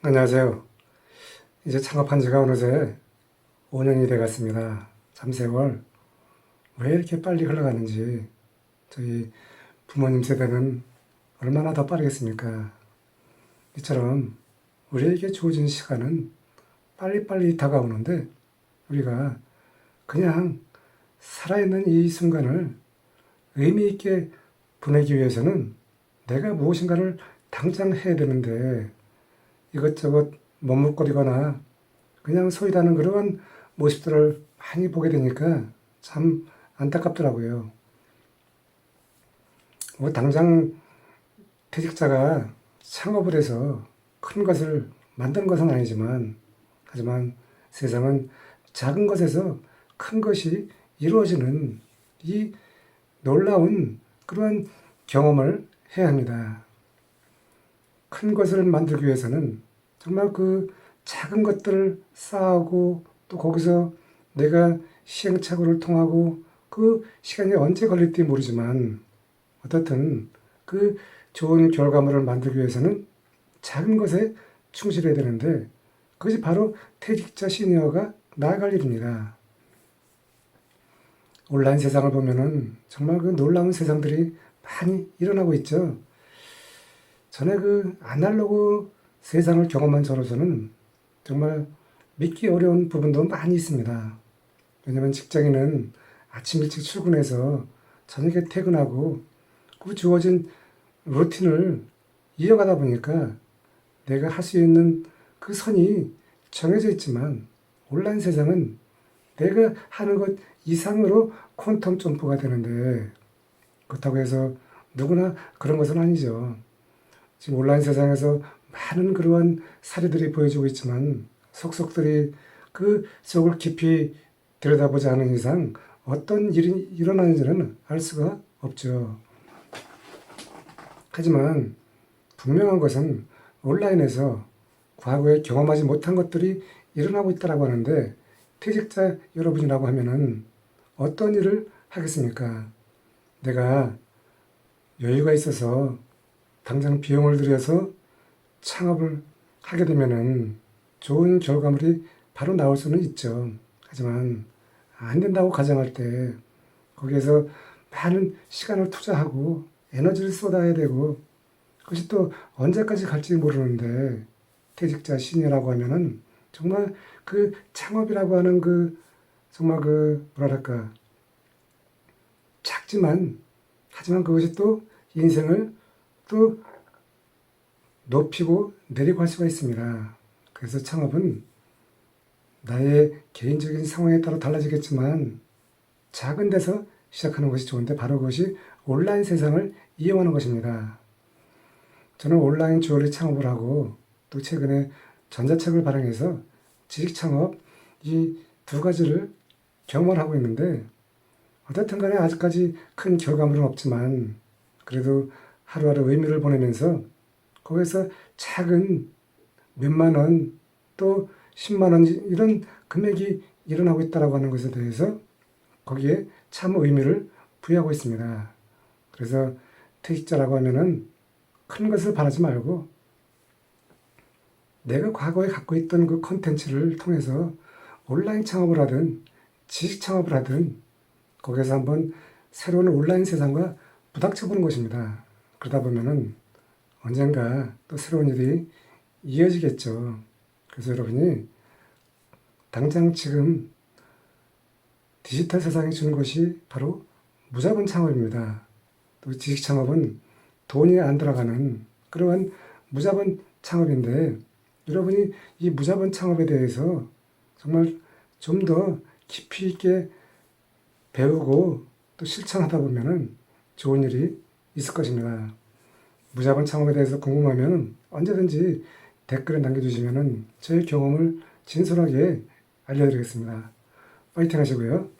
안녕하세요. 이제 창업한 지가 어느새 5년이 돼 갔습니다. 참 세월 왜 이렇게 빨리 흘러가는지 저희 부모님 세대는 얼마나 더 빠르겠습니까? 이처럼 우리에게 주어진 시간은 빨리빨리 다가오는데 우리가 그냥 살아있는 이 순간을 의미 있게 보내기 위해서는 내가 무엇인가를 당장 해야 되는데 이것저것 머뭇거리거나 그냥 소이다는 그런 모습들을 많이 보게 되니까 참 안타깝더라고요. 뭐 당장 퇴직자가 창업을 해서 큰 것을 만드는 것은 아니지만 하지만 세상은 작은 것에서 큰 것이 이루어지는 이 놀라운 그러한 경험을 해야 합니다. 큰 것을 만들기 위해서는 정말 그 작은 것들을 쌓아오고 또 거기서 내가 시행착오를 통하고 그 시간이 언제 걸릴지 모르지만 어떻든 그 좋은 결과물을 만들기 위해서는 작은 것에 충실해야 되는데 그것이 바로 퇴직자 시니어가 나아갈 일입니다. 온라인 세상을 보면은 정말 그 놀라운 세상들이 많이 일어나고 있죠. 전에 그 아날로그 세상을 경험한 저로서는 정말 믿기 어려운 부분도 많이 있습니다. 왜냐면 직장인은 아침 일찍 출근해서 저녁에 퇴근하고 그 주어진 루틴을 이어가다 보니까 내가 할 수 있는 그 선이 정해져 있지만 온라인 세상은 내가 하는 것 이상으로 퀀텀 점프가 되는데 그렇다고 해서 누구나 그런 것은 아니죠. 지금 온라인 세상에서 많은 그러한 사례들이 보여주고 있지만 속속들이 그 속을 깊이 들여다보지 않은 이상 어떤 일이 일어나는지는 알 수가 없죠. 하지만 분명한 것은 온라인에서 과거에 경험하지 못한 것들이 일어나고 있다고 하는데 퇴직자 여러분이라고 하면은 어떤 일을 하겠습니까? 내가 여유가 있어서 당장 비용을 들여서 창업을 하게 되면은 좋은 결과물이 바로 나올 수는 있죠. 하지만 안 된다고 가정할 때 거기에서 많은 시간을 투자하고 에너지를 쏟아야 되고 그것이 또 언제까지 갈지 모르는데 퇴직자 시니어라고 하면은 정말 그 창업이라고 하는 그 정말 그 뭐랄까 작지만 하지만 그것이 또 인생을 또 높이고 내리고 할 수가 있습니다. 그래서 창업은 나의 개인적인 상황에 따라 달라지겠지만 작은 데서 시작하는 것이 좋은데 바로 그것이 온라인 세상을 이용하는 것입니다. 저는 온라인 주얼리 창업을 하고 또 최근에 전자책을 발행해서 지식 창업 이 두 가지를 경험을 하고 있는데 어떻든 간에 아직까지 큰 결과물은 없지만 그래도 하루하루 의미를 보내면서 거기서 작은 몇만 원 또 10만 원 이런 금액이 일어나고 있다라고 하는 것에 대해서 거기에 참 의미를 부여하고 있습니다. 그래서 퇴직자라고 하면은 큰 것을 바라지 말고 내가 과거에 갖고 있던 그 컨텐츠를 통해서 온라인 창업을 하든 지식 창업을 하든 거기서 한번 새로운 온라인 세상과 부닥쳐보는 것입니다. 그러다 보면은 언젠가 또 새로운 일이 이어지겠죠. 그래서 여러분이 당장 지금 디지털 세상이 주는 것이 바로 무자본 창업입니다. 또 지식 창업은 돈이 안 들어가는 그러한 무자본 창업인데 여러분이 이 무자본 창업에 대해서 정말 좀 더 깊이 있게 배우고 또 실천하다 보면은 좋은 일이 있을 것입니다. 무자본 창업에 대해서 궁금하면 언제든지 댓글에 남겨주시면은 저의 경험을 진솔하게 알려드리겠습니다. 파이팅 하시고요.